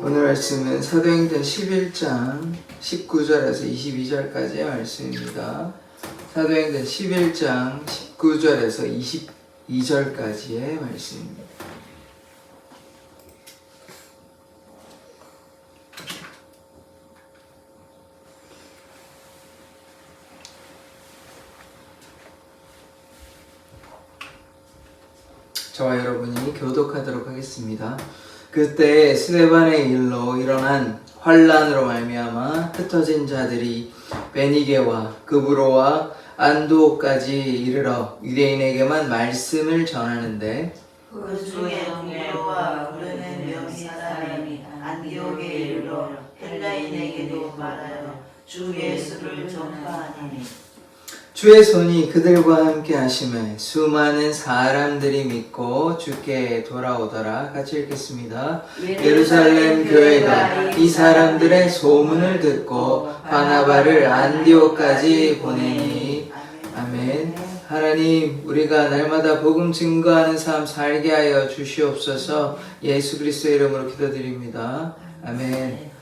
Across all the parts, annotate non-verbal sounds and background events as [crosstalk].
오늘 말씀은 사도행전 11장 19절에서 22절까지의 말씀입니다. 사도행전 11장 19절에서 22절까지의 말씀입니다. 저와 여러분이 교독하도록 하겠습니다. 그때 스데반의 일로 일어난 환란으로 말미암아 흩어진 자들이 베니게와 그브로와 안도까지 이르러 유대인에게만 말씀을 전하는데 그 중에 동료와 부르는 명의 사람이 안디옥에 이르러 헬라인에게도 말하여 주 예수를 전파하니 주의 손이 그들과 함께 하심에 수많은 사람들이 믿고 주께 돌아오더라 같이 읽겠습니다. 예루살렘 교회가 이 사람들의 소문을 듣고 바나바를 안디옥까지 보내니 아멘. 하나님, 우리가 날마다 복음 증거하는 삶 살게 하여 주시옵소서. 예수 그리스도의 이름으로 기도드립니다. 아멘.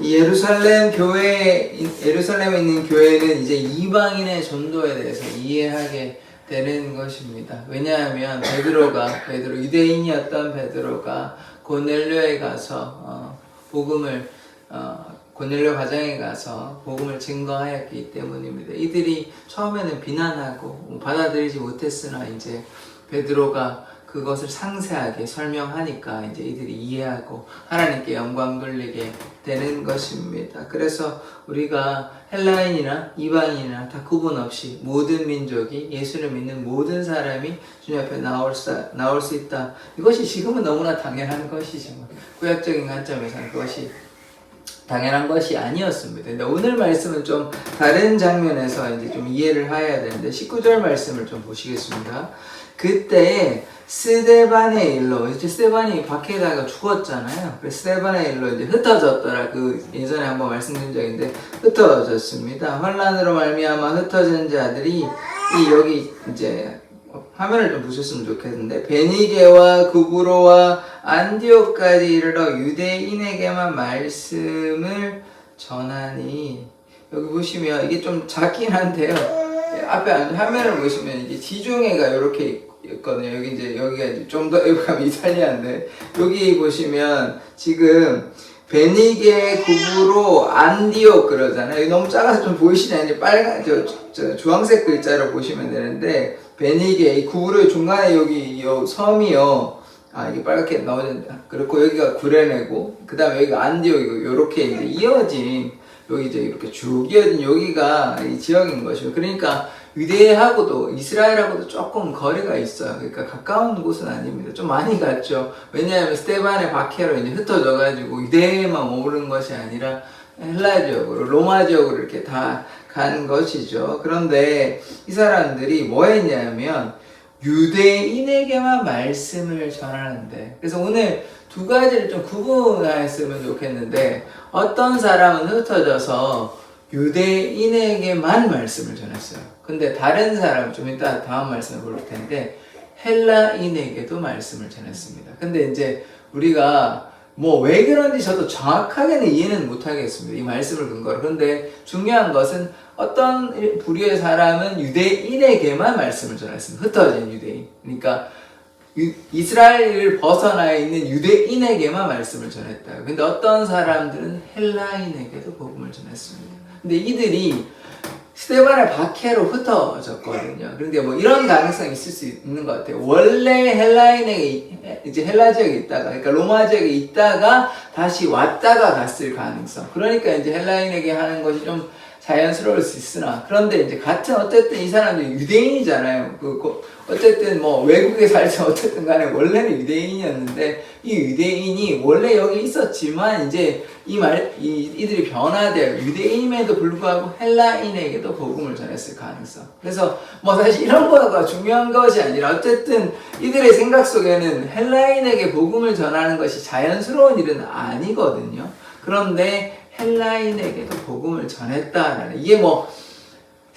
이 예루살렘 교회, 예루살렘에 있는 교회는 이제 이방인의 전도에 대해서 이해하게 되는 것입니다. 왜냐하면 베드로가 베드로 유대인이었던 베드로가 고넬료에 가서 어, 복음을 어, 고넬료 가정에 가서 복음을 증거하였기 때문입니다. 이들이 처음에는 비난하고 받아들이지 못했으나 이제 베드로가 그것을 상세하게 설명하니까 이제 이들이 이해하고 하나님께 영광 돌리게 되는 것입니다. 그래서 우리가 헬라인이나 이방인이나 다 구분 없이 모든 민족이 예수를 믿는 모든 사람이 주님 앞에 나올 수, 나올 수 있다. 이것이 지금은 너무나 당연한 것이지만 구약적인 관점에서는 그것이 당연한 것이 아니었습니다. 근데 오늘 말씀은 좀 다른 장면에서 이제 좀 이해를 해야 되는데 19절 말씀을 좀 보시겠습니다. 그때 스데반의 일로 이제 스데반이 밖에다가 죽었잖아요. 그래서 스데반의 일로 이제 흩어졌더라. 그 예전에 한번 말씀드린 적인데 흩어졌습니다. 환란으로 말미암아 흩어진 자들이 이 여기 이제 화면을 좀 보셨으면 좋겠는데 베니게와 구브로와 안디오까지 이르러 유대인에게만 말씀을 전하니 여기 보시면 이게 좀 작긴 한데요. 앞에 화면을 보시면 이게 지중해가 이렇게 있 거든요. 여기 이제 여기가 좀 더 [laughs] 여기 가면 이탈리아인데 여기 보시면 지금 베니게 구브로 안디오 그러잖아요. 너무 작아서 좀 보이시나요? 이제 빨간 저, 저 주황색 글자로 보시면 되는데 베니게 이 구브로의 중간에 여기 요 섬이요. 아 이게 빨갛게 나오는 그렇고 여기가 구레네고 그 다음에 여기가 안디오이고 요렇게 이제 이어진 여기 이제 이렇게 쭉 이어진 여기가 이 지역인 것이고 그러니까 유대하고도 이스라엘하고도 조금 거리가 있어요. 그러니까 가까운 곳은 아닙니다. 좀 많이 갔죠. 왜냐하면 스테반의 박해로 이제 흩어져가지고 유대에만 머무른 것이 아니라 헬라 지역으로 로마 지역으로 이렇게 다 간 것이죠. 그런데 이 사람들이 뭐 했냐면 유대인에게만 말씀을 전하는데 그래서 오늘 두 가지를 좀 구분했으면 좋겠는데 어떤 사람은 흩어져서 유대인에게만 말씀을 전했어요. 근데 다른 사람 좀 이따 다음 말씀을 볼 텐데 헬라인에게도 말씀을 전했습니다. 근데 이제 우리가 뭐 왜 그런지 저도 정확하게는 이해는 못하겠습니다. 이 말씀을 근거로. 그런데 중요한 것은 어떤 부류의 사람은 유대인에게만 말씀을 전했습니다. 흩어진 유대인. 그러니까 유- 이스라엘을 벗어나 있는 유대인에게만 말씀을 전했다. 근데 어떤 사람들은 헬라인에게도 복음을 전했습니다. 근데 이들이 스테반의 박해로 흩어졌거든요. 그런데 뭐 이런 가능성이 있을 수 있는 것 같아요. 원래 헬라인에게 이- 이제 헬라 지역에 있다가, 그러니까 로마 지역에 있다가 다시 왔다가 갔을 가능성. 그러니까 이제 헬라인에게 하는 것이 좀 자연스러울 수 있으나 그런데 이제 같은 어쨌든 이 사람들이 유대인이잖아요. 그 그- 어쨌든 뭐 외국에 살지 어쨌든 간에 원래는 유대인이었는데 이 유대인이 원래 여기 있었지만 이제 이 말 이, 이들이 변화되어 유대인임에도 불구하고 헬라인에게도 복음을 전했을 가능성. 그래서 뭐 사실 이런 거가 중요한 것이 아니라 어쨌든 이들의 생각 속에는 헬라인에게 복음을 전하는 것이 자연스러운 일은 아니거든요. 그런데 헬라인에게도 복음을 전했다라는 이게 뭐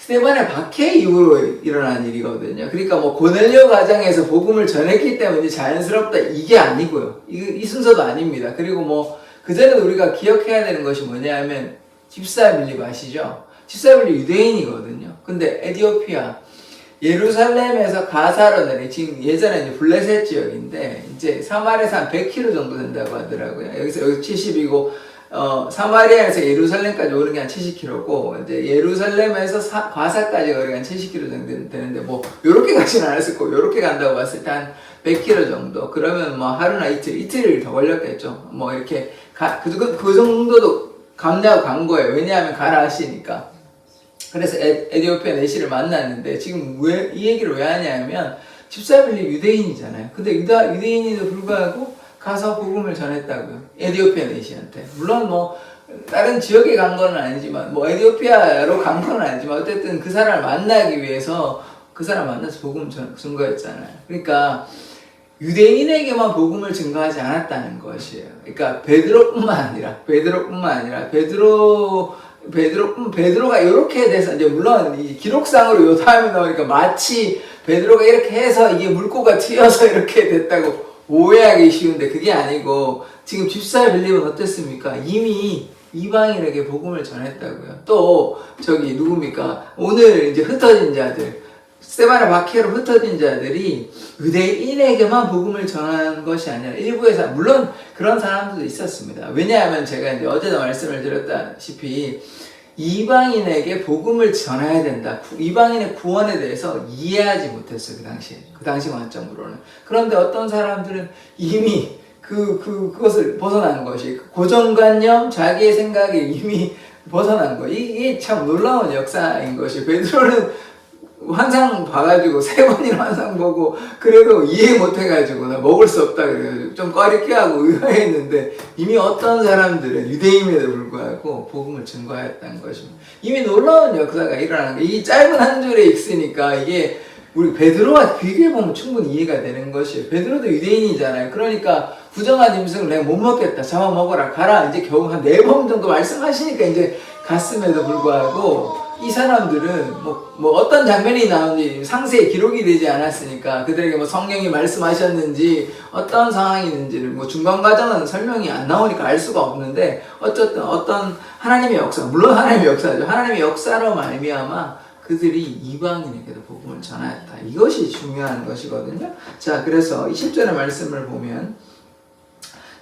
스테반의 박해 이후로 일어난 일이거든요. 그러니까 뭐 고넬료 가정에서 복음을 전했기 때문에 자연스럽다 이게 아니고요. 이, 이 순서도 아닙니다. 그리고 뭐 그 전에도 우리가 기억해야 되는 것이 뭐냐면 집사 빌립 아시죠? 집사 빌립 유대인이거든요. 근데 에디오피아 예루살렘에서 가사로 내리 지금 예전에 이제 블레셋 지역인데 이제 사마리아에서 한 100km 정도 된다고 하더라고요. 여기서 여기 70이고 어, 사마리아에서 예루살렘까지 오는 게 한 70km고 이제 예루살렘에서 사, 가사까지 거리가 한 70km 정도 되는데 뭐 요렇게 가지는 않았을 거고 요렇게 간다고 봤을 때 한 100km 정도 그러면 뭐 하루나 이틀 이틀 더 걸렸겠죠. 뭐 이렇게 가, 그, 그, 그 정도도 감내하고 간 거예요. 왜냐하면 가라 하시니까. 그래서 에, 에디오피아 내시를 만났는데 지금 왜 이 얘기를 왜 하냐면 집사빌립 유대인이잖아요. 근데 유다, 유대인에도 불구하고 가서 복음을 전했다고요. 에디오피아 내시한테. 물론 뭐 다른 지역에 간 건 아니지만 뭐 에디오피아로 간 건 아니지만 어쨌든 그 사람을 만나기 위해서 그 사람 만나서 복음 거였잖아요. 그러니까 유대인에게만 복음을 증거하지 않았다는 것이에요. 그러니까 베드로뿐만 아니라 베드로뿐만 아니라 베드로 베드로 베드로가 이렇게 돼서 이제 물론 이 기록상으로 요 다음에 나오니까 마치 베드로가 이렇게 해서 이게 물고가 튀어서 이렇게 됐다고 오해하기 쉬운데 그게 아니고 지금 집사 빌립은 어땠습니까? 이미 이방인에게 복음을 전했다고요. 또 저기 누굽니까? 오늘 이제 흩어진 자들 세바나 바케로 흩어진 자들이 유대인에게만 복음을 전한 것이 아니라 일부에서 물론 그런 사람들도 있었습니다. 왜냐하면 제가 이제 어제도 말씀을 드렸다시피 이방인에게 복음을 전해야 된다. 구- 이방인의 구원에 대해서 이해하지 못했어요 그 당시에 그 당시 관점으로는. 그런데 어떤 사람들은 이미 그, 그, 그것을 벗어난 것이, 그 고정관념, 자기의 생각이 이미 벗어난 거. 이게 참 놀라운 역사인 것이, 베드로는 환상 봐가지고 세 번이나 환상 보고 그래도 이해 못해가지고 나 먹을 수 없다 그래가지고 좀 꺼리게 하고 의아했는데 이미 어떤 사람들은 유대인임에도 불구하고 복음을 증거하였다는 것입니다. 이미 놀라운 역사가 일어나는 거이 짧은 한 줄에 있으니까 이게 우리 베드로와 비교해 보면 충분히 이해가 되는 것이에요. 베드로도 유대인이잖아요. 그러니까 부정한 짐승을 내가 못 먹겠다. 잡아먹어라. 가라. 이제 겨우 한 네 번 정도 말씀하시니까 이제 갔음에도 불구하고 이 사람들은 뭐, 뭐 어떤 장면이 나오는지 상세히 기록이 되지 않았으니까 그들에게 뭐 성령이 말씀하셨는지 어떤 상황이 있는지를 뭐 중간 과정은 설명이 안 나오니까 알 수가 없는데 어쨌든 어떤 하나님의 역사 물론 하나님의 역사죠 하나님의 역사로 말미암아 그들이 이방인에게도 복음을 전하였다 이것이 중요한 것이거든요 자 그래서 20절의 말씀을 보면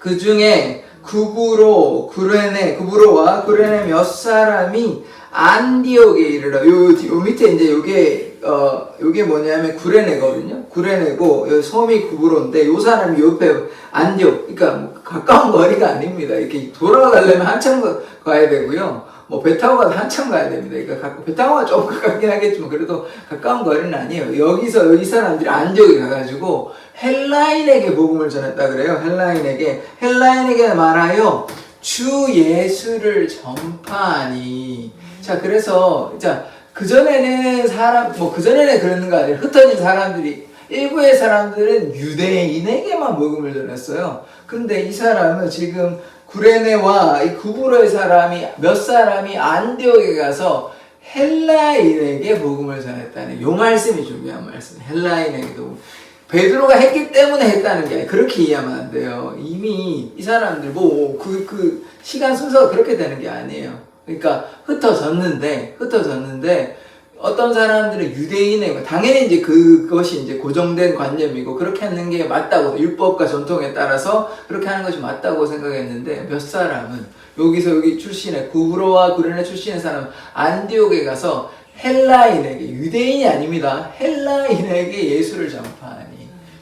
그 중에 구브로 구레네 구브로와 구레네 몇 사람이 안디옥에 이르러 요, 뒤- 요 밑에 이제 요게 어 요게 뭐냐면 구레네거든요. 구레네고 요 섬이 구브로인데 요 사람이 옆에 안디옥 그러니까 뭐 가까운 거리가 아닙니다. 이렇게 돌아가려면 한참 가- 가야 되고요. 뭐 배 타고 가도 한참 가야 됩니다. 그러니까 가- 배 타고 가좀 가깝긴 하겠지만 그래도 가까운 거리는 아니에요. 여기서 이 사람들이 안디옥에 가가지고 헬라인에게 복음을 전했다 그래요. 헬라인에게 헬라인에게 말하여 주 예수를 전파하니. 자 그래서 자 그 전에는 사람 뭐 그 전에는 그러는 거 아니에요. 흩어진 사람들이 일부의 사람들은 유대인에게만 복음을 전했어요. 근데 이 사람은 지금 구레네와 이 구브로의 사람이 몇 사람이 안디옥에 가서 헬라인에게 복음을 전했다는 요 말씀이 중요한 말씀. 헬라인에게도 베드로가 했기 때문에 했다는 게 아니라 그렇게 이해하면 안 돼요. 이미 이 사람들 뭐그그 시간 순서가 그렇게 되는 게 아니에요. 그러니까 흩어졌는데 흩어졌는데 어떤 사람들은 유대인의 당연히 이제 그- 그것이 이제 고정된 관념이고 그렇게 하는 게 맞다고 율법과 전통에 따라서 그렇게 하는 것이 맞다고 생각했는데 몇 사람은 여기서 여기 출신의 구브로와 구레네 출신의 사람 안디옥에 가서 헬라인에게 유대인이 아닙니다 헬라인에게 예수를 전파하니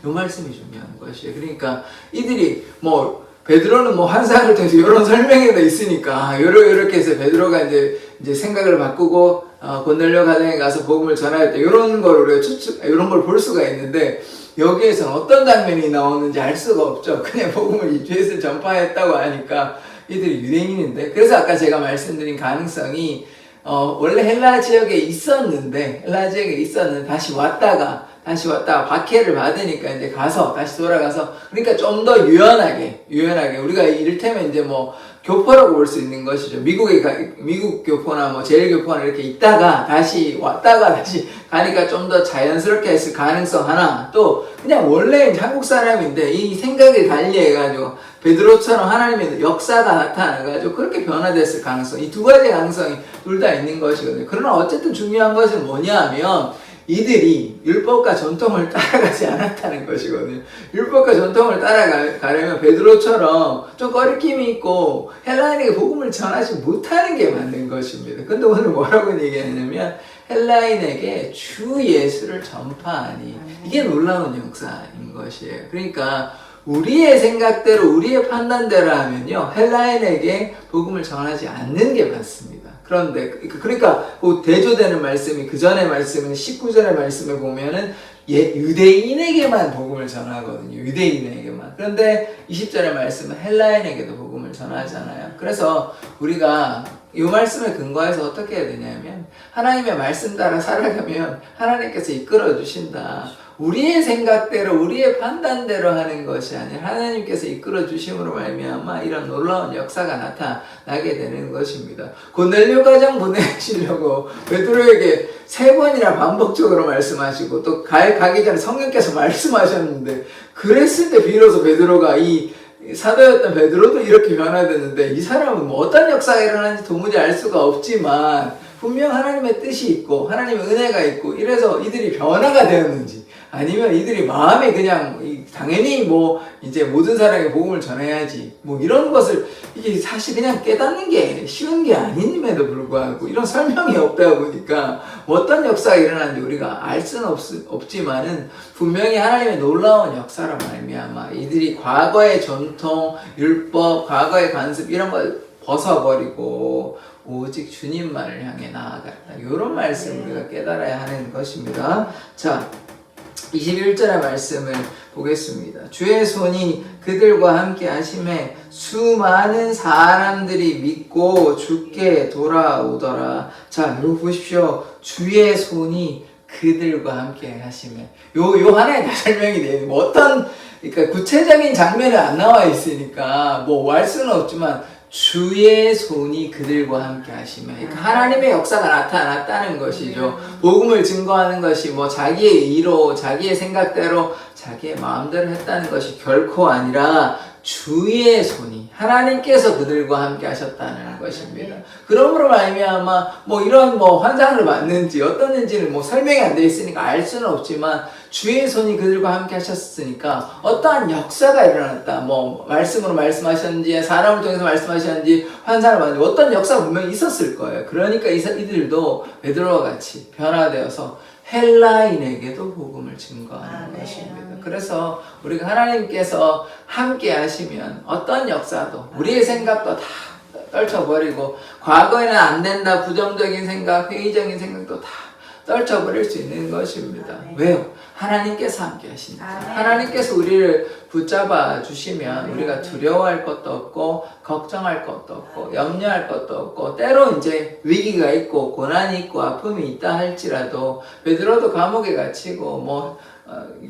요 말씀이 중요한 것이에요 그러니까 이들이 뭐 베드로는 뭐 환상을 통해서 이런 [laughs] 설명회가 있으니까 요러 요렇게 해서 베드로가 이제 이제 생각을 바꾸고 어, 고넬료 가정에 가서 복음을 전할 때 이런 걸 우리가 추측 이런 걸 볼 수가 있는데 여기에서는 어떤 장면이 나오는지 알 수가 없죠. [laughs] 그냥 복음을 이 죄에서 전파했다고 하니까 이들이 유대인인데 그래서 아까 제가 말씀드린 가능성이 어, 원래 헬라 지역에 있었는데 헬라 지역에 있었는데 다시 왔다가 다시 왔다가 박해를 받으니까 이제 가서 다시 돌아가서 그러니까 좀 더 유연하게 유연하게 우리가 이를테면 이제 뭐 교포라고 볼 수 있는 것이죠. 미국에 가, 미국 교포나 뭐 제일 교포나 이렇게 있다가 다시 왔다가 다시 가니까 좀 더 자연스럽게 했을 가능성 하나 또 그냥 원래 한국 사람인데 이 생각이 달리해가지고 베드로처럼 하나님의 역사가 나타나가지고 그렇게 변화됐을 가능성 이 두 가지 가능성이 둘 다 있는 것이거든요. 그러나 어쨌든 중요한 것은 뭐냐면 이들이 율법과 전통을 따라가지 않았다는 것이거든요. 율법과 전통을 따라가려면 베드로처럼 좀 꺼리낌이 있고 헬라인에게 복음을 전하지 못하는 게 맞는 것입니다. 근데 오늘 뭐라고 얘기하냐면 헬라인에게 주 예수를 전파하니 이게 놀라운 역사인 것이에요. 그러니까 우리의 생각대로 우리의 판단대로 하면요 헬라인에게 복음을 전하지 않는 게 맞습니다. 그런데 그- 그러니까 그 대조되는 말씀이 그 전의 말씀은 19절의 말씀에 보면은 예, 유대인에게만 복음을 전하거든요. 유대인에게만. 그런데 20절의 말씀은 헬라인에게도 복음을 전하잖아요. 그래서 우리가 이 말씀을 근거해서 어떻게 해야 되냐면 하나님의 말씀 따라 살아가면 하나님께서 이끌어 주신다. 우리의 생각대로 우리의 판단대로 하는 것이 아니라 하나님께서 이끌어 주심으로 말미암아 이런 놀라운 역사가 나타나게 되는 것입니다. 고넬료 가정 보내시려고 베드로에게 세 번이나 반복적으로 말씀하시고 또 가, 가기 전에 성령께서 말씀하셨는데 그랬을 때 비로소 베드로가 이 사도였던 베드로도 이렇게 변화됐는데 이 사람은 뭐 어떤 역사가 일어나는지 도무지 알 수가 없지만 분명 하나님의 뜻이 있고 하나님의 은혜가 있고 이래서 이들이 변화가 되었는지 아니면 이들이 마음에 그냥 이- 당연히 뭐 이제 모든 사람에게 복음을 전해야지 뭐 이런 것을 이게 사실 그냥 깨닫는 게 쉬운 게 아님에도 불구하고 이런 설명이 없다 보니까 어떤 역사가 일어나는지 우리가 알 수는 없, 없지만은 분명히 하나님의 놀라운 역사로 말미암아 이들이 과거의 전통, 율법, 과거의 관습 이런 걸 벗어버리고 오직 주님만을 향해 나아갔다. 이런 말씀 우리가 깨달아야 하는 것입니다. 자, 21절의 말씀을 보겠습니다. 주의 손이 그들과 함께 하심에 수많은 사람들이 믿고 주께 돌아오더라. 자, 여러분 보십시오. 주의 손이 그들과 함께 하심에 요, 요 하나에 다 설명이 돼요. 뭐 어떤 그러니까 구체적인 장면이 안 나와 있으니까 뭐 알 수는 없지만 주의 손이 그들과 함께 하시면 그러니까 하나님의 역사가 나타났다는 것이죠. 복음을 증거하는 것이 뭐 자기의 의로, 자기의 생각대로, 자기의 마음대로 했다는 것이 결코 아니라 주의 손이 하나님께서 그들과 함께 하셨다는 것입니다. 그러므로 말미암아 뭐 이런 뭐 환상을 봤는지 어떻는지는 뭐 설명이 안 돼 있으니까 알 수는 없지만 주의 손이 그들과 함께 하셨으니까 어떠한 역사가 일어났다. 뭐 말씀으로 말씀하셨는지 사람을 통해서 말씀하셨는지 환상을 봤는지 어떤 역사가 분명히 있었을 거예요. 그러니까 이 이들도 베드로와 같이 변화되어서 헬라인에게도 복음을 증거하는 아멘. 것입니다. 그래서 우리가 하나님께서 함께 하시면 어떤 역사도 우리의 생각도 다 떨쳐버리고 과거에는 안 된다 부정적인 생각 회의적인 생각도 다 떨쳐버릴 수 있는 것입니다. 아멘. 왜요? 하나님께서 함께 하시니까 아멘. 하나님께서 우리를 붙잡아 주시면 아멘. 우리가 두려워할 것도 없고 걱정할 것도 없고 염려할 것도 없고 때로 이제 위기가 있고 고난이 있고 아픔이 있다 할지라도 베드로도 감옥에 갇히고 뭐 어,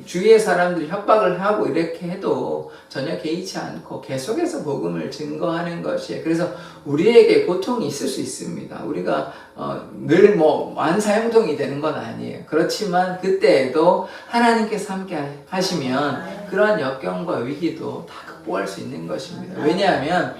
주위의 사람들이 협박을 하고 이렇게 해도 전혀 개의치 않고 계속해서 복음을 증거하는 것이에요. 그래서 우리에게 고통이 있을 수 있습니다. 우리가 어, 늘뭐 만사형통이 되는 건 아니에요. 그렇지만 그때에도 하나님께서 함께 하시면 그러한 역경과 위기도 다 극복할 수 있는 것입니다. 왜냐하면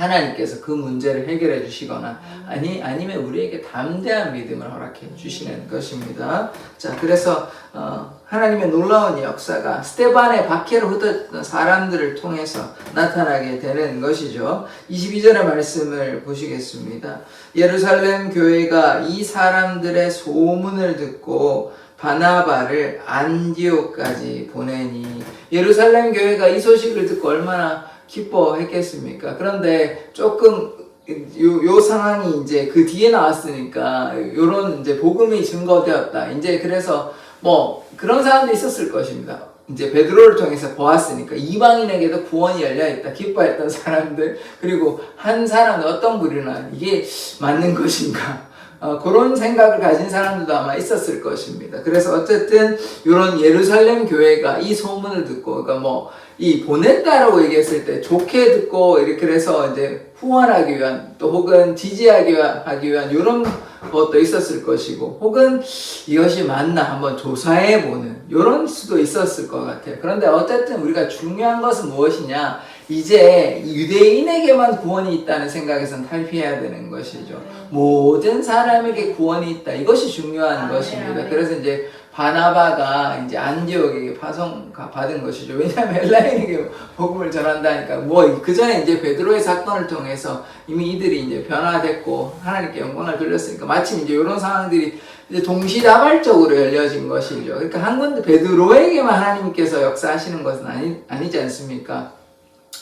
하나님께서 그 문제를 해결해 주시거나 아니 아니면 우리에게 담대한 믿음을 허락해 주시는 것입니다. 자, 그래서 어, 하나님의 놀라운 역사가 스테반의 박해를 흩었던 사람들을 통해서 나타나게 되는 것이죠. 22절의 말씀을 보시겠습니다. 예루살렘 교회가 이 사람들의 소문을 듣고 바나바를 안디옥까지 보내니 예루살렘 교회가 이 소식을 듣고 얼마나 기뻐했겠습니까? 그런데 조금 요, 요 상황이 이제 그 뒤에 나왔으니까 요런 이제 복음이 증거되었다. 이제 그래서 뭐 그런 사람도 있었을 것입니다. 이제 베드로를 통해서 보았으니까 이방인에게도 구원이 열려 있다. 기뻐했던 사람들 그리고 한 사람은 어떤 부류나 이게 맞는 것인가? 어, 그런 생각을 가진 사람들도 아마 있었을 것입니다. 그래서 어쨌든 이런 예루살렘 교회가 이 소문을 듣고, 그러니까 뭐, 이 보냈다라고 얘기했을 때 좋게 듣고 이렇게 해서 이제 후원하기 위한 또 혹은 지지하기 위한, 하기 위한 이런 것도 있었을 것이고 혹은 이것이 맞나 한번 조사해 보는 이런 수도 있었을 것 같아요. 그런데 어쨌든 우리가 중요한 것은 무엇이냐 이제 유대인에게만 구원이 있다는 생각에선 탈피해야 되는 것이죠. 모든 사람에게 구원이 있다. 이것이 중요한 것입니다. 그래서 이제 바나바가 이제 안디옥에게 파송 받은 것이죠. 왜냐하면 헬라인에게 복음을 전한다니까. 뭐 그 전에 이제 베드로의 사건을 통해서 이미 이들이 이제 변화됐고 하나님께 영광을 돌렸으니까 마침 이제 이런 상황들이 이제 동시다발적으로 열려진 것이죠. 그러니까 한 군데 베드로에게만 하나님께서 역사하시는 것은 아니, 아니지 않습니까?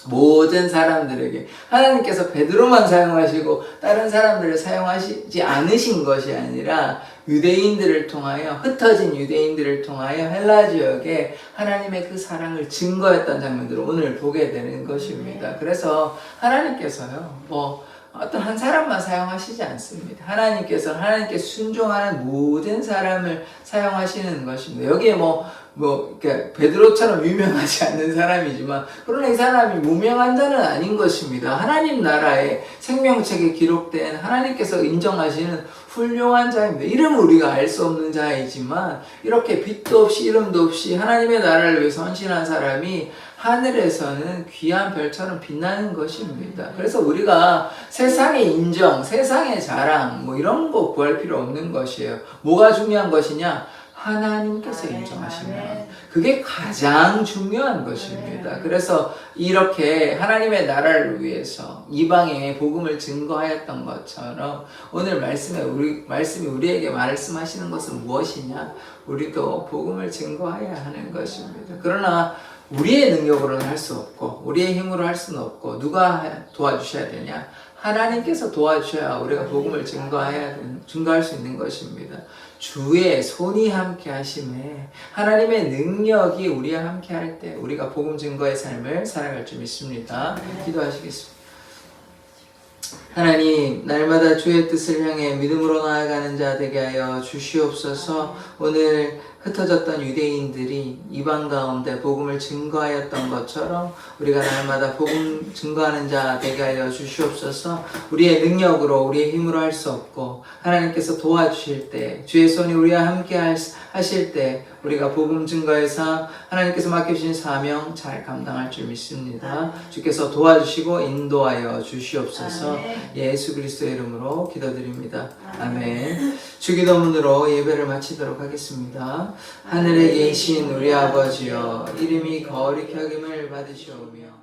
모든 사람들에게 하나님께서 베드로만 사용하시고 다른 사람들을 사용하시지 않으신 것이 아니라 유대인들을 통하여 흩어진 유대인들을 통하여 헬라 지역에 하나님의 그 사랑을 증거했던 장면들을 오늘 보게 되는 것입니다. 그래서 하나님께서요 뭐 어떤 한 사람만 사용하시지 않습니다. 하나님께서는 하나님께 순종하는 모든 사람을 사용하시는 것입니다. 여기에 뭐, 뭐, 이렇게 베드로처럼 유명하지 않는 사람이지만, 그러나 이 사람이 무명한 자는 아닌 것입니다. 하나님 나라의 생명책에 기록된 하나님께서 인정하시는 훌륭한 자입니다. 이름은 우리가 알 수 없는 자이지만, 이렇게 빛도 없이 이름도 없이 하나님의 나라를 위해서 헌신한 사람이 하늘에서는 귀한 별처럼 빛나는 것입니다. 그래서 우리가 세상의 인정, 세상의 자랑, 뭐 이런 거 구할 필요 없는 것이에요. 뭐가 중요한 것이냐? 하나님께서 인정하시면. 그게 가장 중요한 것입니다. 그래서 이렇게 하나님의 나라를 위해서 이방에 복음을 증거하였던 것처럼 오늘 말씀에 우리 말씀이 우리에게 말씀하시는 것은 무엇이냐? 우리도 복음을 증거해야 하는 것입니다. 그러나 우리의 능력으로는 할 수 없고 우리의 힘으로 할 수는 없고 누가 도와주셔야 되냐? 하나님께서 도와주셔야 우리가 복음을 증거해야 되는, 증거할 수 있는 것입니다. 주의 손이 함께 하심에 하나님의 능력이 우리와 함께 할 때 우리가 복음 증거의 삶을 살아갈 줄 믿습니다. 기도하시겠습니다. 하나님, 날마다 주의 뜻을 향해 믿음으로 나아가는 자 되게 하여 주시옵소서. 오늘 흩어졌던 유대인들이 이방 가운데 복음을 증거하였던 것처럼 우리가 날마다 복음 증거하는 자 되게 하여 주시옵소서. 우리의 능력으로 우리의 힘으로 할 수 없고 하나님께서 도와주실 때 주의 손이 우리와 함께 할- 하실 때 우리가 복음 증거에서 하나님께서 맡겨주신 사명 잘 감당할 줄 믿습니다. 주께서 도와주시고 인도하여 주시옵소서. 예수 그리스도의 이름으로 기도드립니다. 아멘. 주기도문으로 예배를 마치도록 하겠습니다. 하늘에 계신 우리 아버지여 이름이 거룩히 여김을 받으시오며